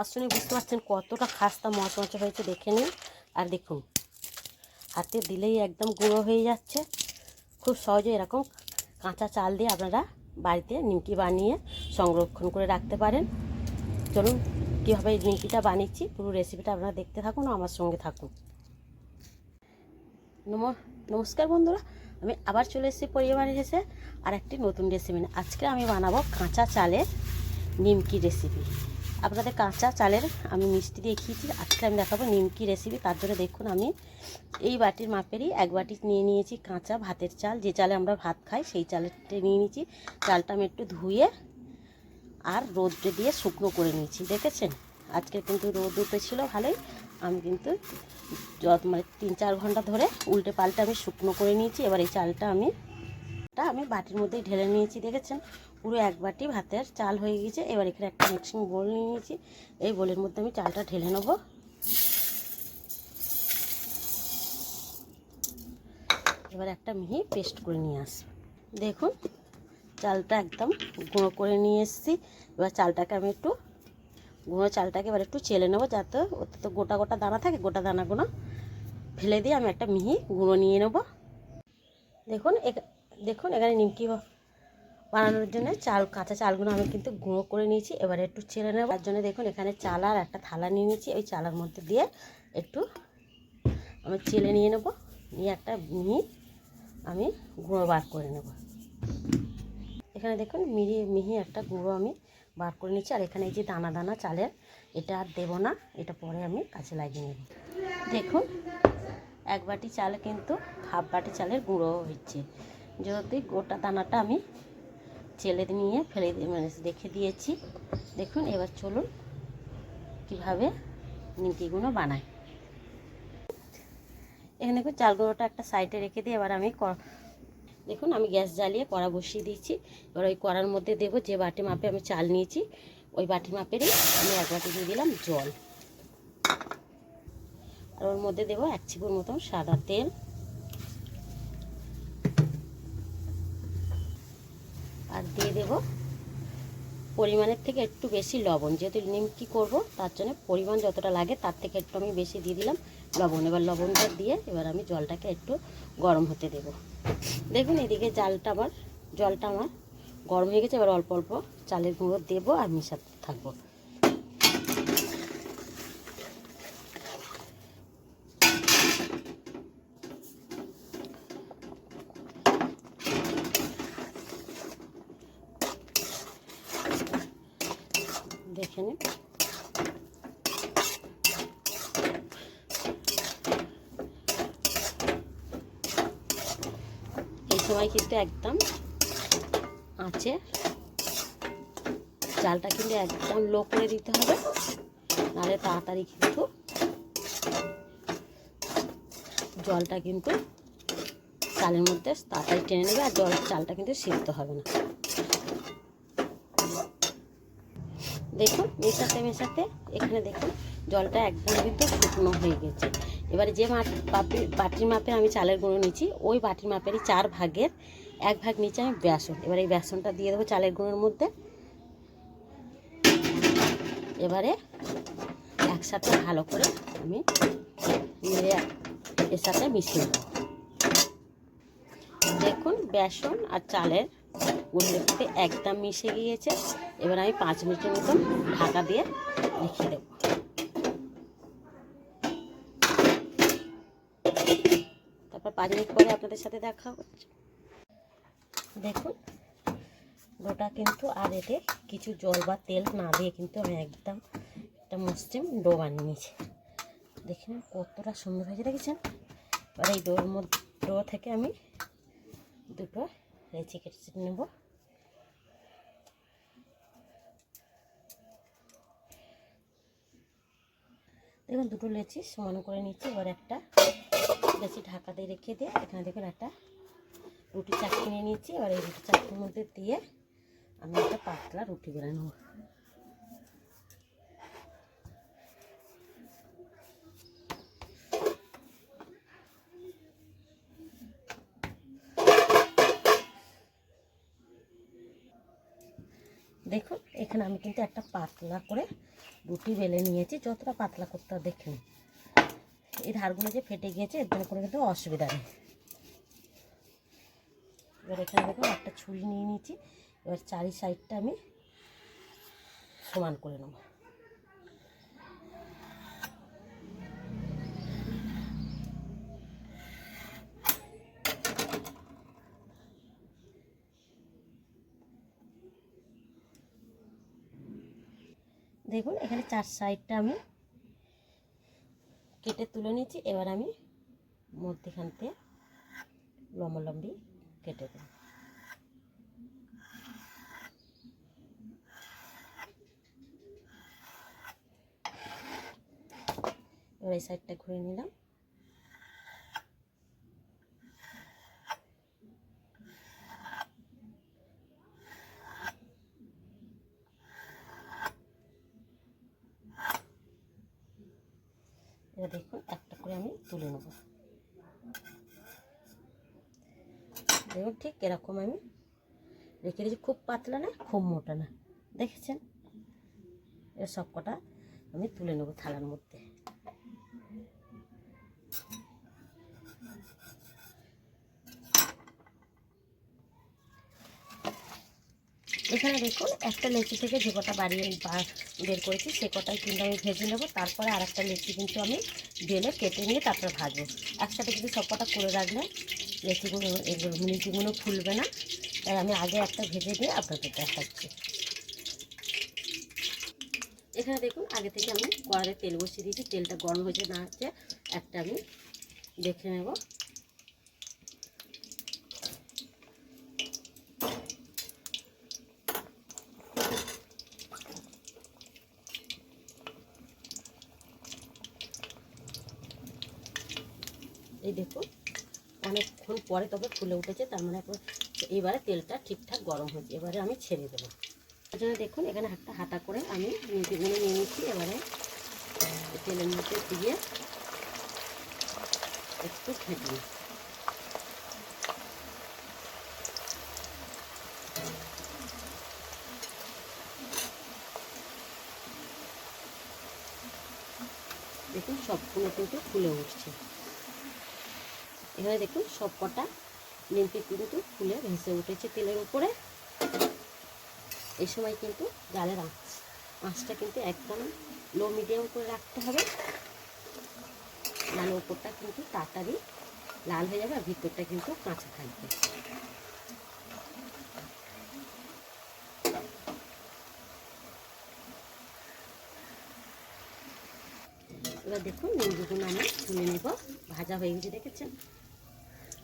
আওয়াজ বুঝতে পারছেন কতটা খাস্তা মচমচে হয়েছে, দেখে নিন। আর দেখুন, হাতে দিলেই একদম গুঁড়ো হয়ে যাচ্ছে। খুব সহজে এরকম কাঁচা চাল দিয়ে আপনারা বাড়িতে নিমকি বানিয়ে সংরক্ষণ করে রাখতে পারেন। চলুন, কীভাবে নিমকিটা বানিয়েছি, পুরো রেসিপিটা আপনারা দেখতে থাকুন, আমার সঙ্গে থাকুন। নম, নমস্কার বন্ধুরা, আমি আবার চলে এসেছি পরিবারে এসে আর একটি নতুন রেসিপি আজকে আমি বানাবো কাঁচা চালের নিমকি রেসিপি আপনাদের কাঁচা চালের আমি মিষ্টি দেখিয়েছি আজকে আমি দেখাবো নিমকি রেসিপি তার জন্য দেখুন আমি এই বাটির মাপেরই এক বাটি নিয়ে নিয়েছি কাঁচা ভাতের চাল। যে চালে আমরা ভাত খাই, সেই চালেরটা নিয়ে নিয়েছি। চালটা আমি একটু ধুয়ে আর রোদ্রে দিয়ে শুকনো করে নিয়েছি, দেখেছেন? আজকে কিন্তু রোদ উঠেছিল ভালোই। আমি কিন্তু মানে তিন চার ঘণ্টা ধরে উল্টে পাল্টে আমি শুকনো করে নিয়েছি। এবার এই চালটা আমি টা আমি বাটির মধ্যেই ঢেলে নিয়েছি, দেখেছেন? পুরো এক বাটি ভাতের চাল হয়ে গেছে এবার এখানে একটা মিক্সিং বোল নিয়ে নিয়েছি। এই বোলের মধ্যে আমি চালটা ঢেলে নেব। এবার একটা মিহি পেস্ট করে নিয়ে আসব। দেখুন, চালটা একদম গুঁড়ো করে নিয়ে এসেছি। এবার চালটাকে আমি একটু গুঁড়ো চালটাকে এবার একটু চেলে নেব, যাতে ওতে তো গোটা গোটা দানা থাকে, গোটা দানাগুলো ফেলে দিয়ে আমি একটা মিহি গুঁড়ো নিয়ে নেব। দেখুন দেখুন, এখানে নিমকি বানানোর জন্য চাল, কাঁচা চালগুলো আমি কিন্তু গুঁড়ো করে নিয়েছি। এবারে একটু ছেড়ে নেব। তার জন্য দেখুন, এখানে চাল আর একটা থালা নিয়ে নিয়েছি। ওই চালার মধ্যে দিয়ে একটু আমি চেলে নিয়ে নেব। নিয়ে একটা মিহি আমি গুঁড়ো বার করে নেব। এখানে দেখুন, মিহি মিহি একটা গুঁড়ো আমি বার করে নিচ্ছি আর এখানে এই যে দানা দানা চালের, এটা আর দেবো না। এটা পরে আমি কাছে লাগিয়ে নেব। দেখুন, এক বাটি চাল কিন্তু, হাফ বাটি চালের গুঁড়ো হচ্ছে। যদি গোটা দানাটা আমি চেলে নিয়ে ফেলে মানে রেখে দিয়েছি। দেখুন, এবার চলুন কীভাবে নিমকিগুলো বানাই। এখানে দেখুন, চাল গুঁড়োটা একটা সাইডে রেখে দিয়ে এবার আমি দেখুন, আমি গ্যাস জ্বালিয়ে কড়া বসিয়ে দিয়েছি। এবার ওই কড়ার মধ্যে দেবো যে বাটি মাপে আমি চাল নিয়েছি, ওই বাটি মাপেরই আমি এক বাটি দিয়ে দিলাম জল। আর ওর মধ্যে দেবো এক চিপুর মতন সাদা তেল আর দিয়ে দেবো। পরিমাণের থেকে একটু বেশি লবণ, যেহেতু নিমকি করব, তার জন্য পরিমাণ যতটা লাগে তার থেকে একটু আমি বেশি দিয়ে দিলাম। লবণ, এবার লবণটা দিয়ে এবার আমি জলটাকে একটু গরম হতে দেব। দেখুন, এদিকে জালটা আমার, জলটা আমার গরম হয়ে গেছে, এবার অল্প অল্প চালের গুঁড়ো দেবো আর মিশাতে থাকব দেখে নিন এই সময় কিন্তু একদম আছে। চালটা কিন্তু একদম লো করে দিতে হবে, নাহলে তাড়াতাড়ি কিন্তু জলটা কিন্তু চালের মধ্যে তাড়াতাড়ি টেনে নেবে আর জল, চালটা কিন্তু সিদ্ধ হবে না। দেখুন, মেশাতে মেশাতে এখানে দেখুন জলটা একদম কিন্তু শুকনো হয়ে গেছে। এবারে যে বাটির মাপে আমি চালের গুঁড়ো নিচ্ছি ওই বাটির মাপেরই চার ভাগের এক ভাগ নিচে আমি বেসন। এবার এই বেসনটা দিয়ে দেবো চালের গুঁড়োর মধ্যে। এবারে একসাথে ভালো করে আমি এর সাথে মিশিয়ে দেবো দেখুন, বেসন আর চালের সাথে একদম মিশে গিয়েছে। এবার আমি পাঁচ মিনিটের মতন ঢাকা দিয়ে রেখে দেব তারপর পাঁচ মিনিট পরে আপনাদের সাথে দেখা হচ্ছে। দেখুন ডোটা কিন্তু আর এতে কিছু জল বা তেল না দিয়ে কিন্তু আমি একদম একটা মসৃণ ডো বানিয়ে নিয়েছি দেখুন কতটা সুন্দর হয়েছে, দেখেছেন? এবার এই ডোর মধ্যে ডো থেকে আমি দুটো লেচি কেটে নেব। দেখুন, দুটো লেচি সমান করে নিচ্ছি, এবার একটা লেচি ঢাকা দিয়ে রেখে দিয়ে এখানে দেখুন একটা রুটি চাকরি কিনে নিয়েছি। এবার এই রুটি চাকরির মধ্যে দিয়ে আমি একটা পাতলা রুটি বেলে নেব। দেখুন, এখানে আমি কিন্তু একটা পাতলা করে রুটি বেলে নিয়েছি। যতটা পাতলা করতে দেখে। এই ধারগুলো যে ফেটে গিয়েছে, এর জন্য কোনো কিন্তু অসুবিধা নেই। এবার এখানে দেখুন, একটা ছুরি নিয়ে নিয়েছি। এবার চারি সাইডটা আমি সমান করে নেব। দেখুন, এখানে চার সাইডটা আমি কেটে তুলে নিয়েছি এবার আমি মধ্যেখানতে লম্বালম্বি কেটে দেব। এবার এই সাইডটা ঘুরে নিলাম। এবার দেখুন, একটা করে আমি তুলে নেব। দেখুন ঠিক এরকম আমি রেখে দিয়েছি। খুব পাতলা না, খুব মোটা না। দেখেছেন? এর সব কটা আমি তুলে নেব থালার মধ্যে। এখানে দেখুন, একটা লেচি থেকে যে কটা বাড়িয়ে বের করেছি, সে কটাই কিন্তু আমি ভেজে নেব। তারপরে আর একটা লেচি কিন্তু আমি বেলে কেটে নিয়ে তারপরে ভাজবো। একসাথে কিন্তু সব কটা করে রাখলে লেচিগুলো এগুলো মিনিটিগুলো ফুলবে না, তাই আমি আগে একটা ভেজে দিয়ে আপনাদের দেখাচ্ছি। এখানে দেখুন, আগে থেকে আমি কড়াইয়ে তেল বসিয়ে দিয়েছি। তেলটা গরম হয়েছে না হচ্ছে, একটা আমি দেখে নেব এই দেখুন অনেকক্ষণ পরে তবে ফুলে উঠেছে, তার মানে এবারে তেলটা ঠিকঠাক গরম হয়েছে। এবারে আমি ছেড়ে দেবো। জন্য দেখুন, এখানে একটা হাতা করে আমি নিমকিগুলো নিয়ে নিচ্ছি। এবারে তেলের মধ্যে দিয়ে একটু ভেজে দেখুন, সবগুলো কিন্তু ফুলে উঠছে। এখানে দেখুন সব কটা নিমকি কিন্তু ফুলে ভেসে উঠেছে তেলের উপরে। এই সময় কিন্তু জালের আঁচ, আঁচটা কিন্তু একদম লো মিডিয়াম করে রাখতে হবে। নাহলে ওপরটা কিন্তু তাড়াতাড়ি লাল হয়ে যাবে আর ভিতরটা কিন্তু কাঁচা থাকবে। এবার দেখুন নিমকিগুলো আমি তুলে নেব। ভাজা হয়ে গেছে, দেখেছেন?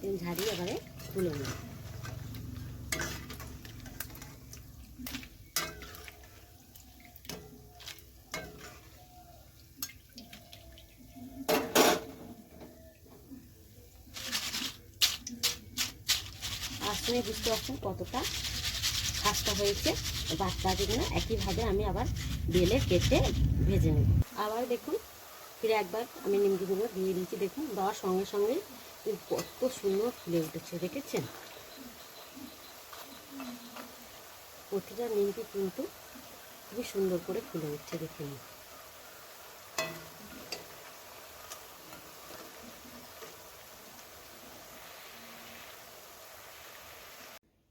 তেল ঝাড়িয়ে এবারে তুলে নেব। আসলে বুঝতে পারছেন কতটা খাস্তা হয়েছে? বাচ্চাগুলো একইভাবে আমি আবার বেলে কেটে ভেজে নেব। আবার দেখুন, ফিরে একবার আমি নিমকিগুলো দিয়ে দিয়েছি। দেখুন, দেওয়ার সঙ্গে সঙ্গে কত সুন্দর ফুলে উঠেছে, দেখেছেন? প্রতিটা নিমকি কিন্তু খুবই সুন্দর করে ফুলে উঠছে দেখে নিন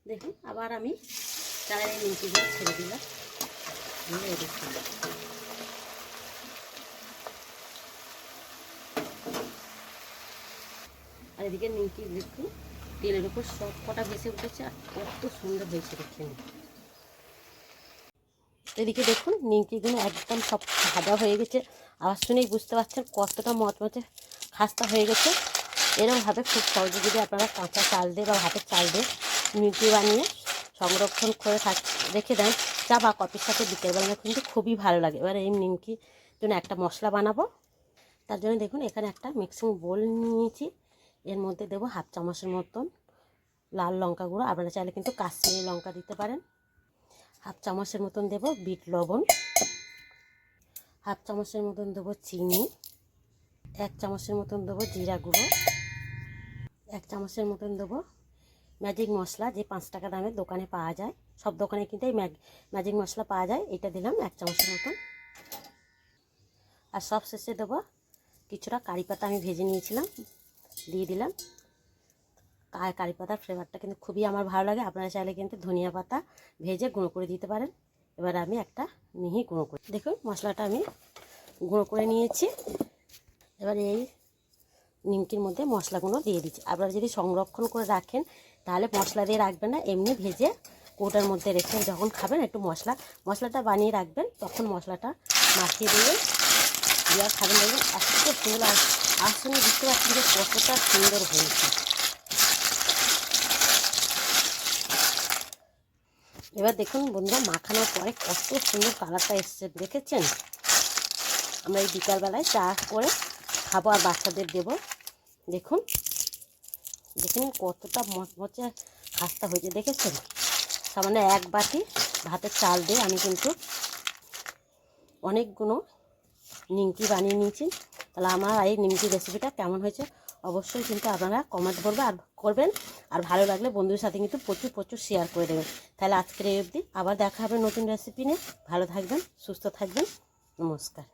দেখুন, আবার আমি চালের নিমকিগুলো ছেড়ে দিলাম। দেখুন এদিকে নিমকি দেখুন তেলের উপর সব কটা ভেসে উঠেছে আর কত সুন্দর হয়েছে দেখুন এদিকে দেখুন, নিমকিগুলো একদম সব ভাজা হয়ে গেছে। আওয়াজ শুনেই বুঝতে পারছেন কতটা মচমচে খাস্তা হয়ে গেছে। এরকমভাবে খুব সহজে যদি আপনারা কাঁচা চাল দিয়ে বা ভাতের চাল দিয়ে নিমকি বানিয়ে সংরক্ষণ করে থাক, রেখে দেন, চা বা কফির সাথে বিকেলবেলা কিন্তু খুবই ভালো লাগে। এবার এই নিমকি জন্য একটা মশলা বানাবো। তার জন্য দেখুন, এখানে একটা মিক্সিং বোল নিয়েছি। এর মধ্যে দেবো হাফ চামচের মতন লাল লঙ্কা গুঁড়ো। আপনারা চাইলে কিন্তু কাশ্মীরি লঙ্কা দিতে পারেন। হাফ চামচের মতন দেবো বিট লবণ। হাফ চামচের মতন দেবো চিনি। এক চামচের মতন দেবো জিরা গুঁড়ো। এক চামচের মতন দেবো ম্যাজিক মশলা, যে পাঁচ টাকা দামের দোকানে পাওয়া যায়। সব দোকানে কিন্তু এই ম্যাজিক মশলা পাওয়া যায়। এটা দিলাম এক চামচের মতন। আর সব শেষে দেবো কিছুটা কারি পাতা আমি ভেজে নিয়েছিলাম। দিয়ে দিলাম। কা- কারি পাতার ফ্লেভারটা কিন্তু খুবই আমার ভালো লাগে। আপনারা চাইলে কিন্তু ধনিয়া পাতা ভেজে গুঁড়ো করে দিতে পারেন। এবার আমি একটা মিহি গুঁড়ো করি। দেখুন, মশলাটা আমি গুঁড়ো করে নিয়েছি। এবার এই নিমকির মধ্যে মশলাগুলো দিয়ে দিচ্ছি। আপনারা যদি সংরক্ষণ করে রাখেন, তাহলে মশলা দিয়ে রাখবেন না। এমনি ভেজে কৌটার মধ্যে রেখে যখন খাবেন, একটু মশলা, মশলাটা বানিয়ে রাখবেন, তখন মশলাটা মাখিয়ে দেবেন। দিয়ে খাবেন দেখবেন এত সুন্দর সঙ্গে বুঝতে পারছেন যে কতটা সুন্দর হয়েছে। এবার দেখুন বন্ধুরা, মাখানোর পরে কত সুন্দর কালারটা এসছে, দেখেছেন? আমরা এই বিকালবেলায় চা করে খাব আর বাচ্চাদের দেবো। দেখুন দেখুন কতটা মচমচে খাস্তা হয়েছে, দেখেছেন? সামান্য এক বাটি ভাতের চাল দিয়ে আমি কিন্তু অনেকগুলো নিমকি বানিয়ে নিয়েছি। তাহলে আমার এই নিমকি রেসিপিটা কেমন হয়েছে অবশ্যই কিন্তু আপনারা কমেন্ট করবে আর করবেন। আর ভালো লাগলে বন্ধুদের সাথে কিন্তু প্রচুর প্রচুর শেয়ার করে দেবেন। তাহলে আজকের এই অবধি আবার দেখা হবে নতুন রেসিপি নিয়ে। ভালো থাকবেন, সুস্থ থাকবেন। নমস্কার।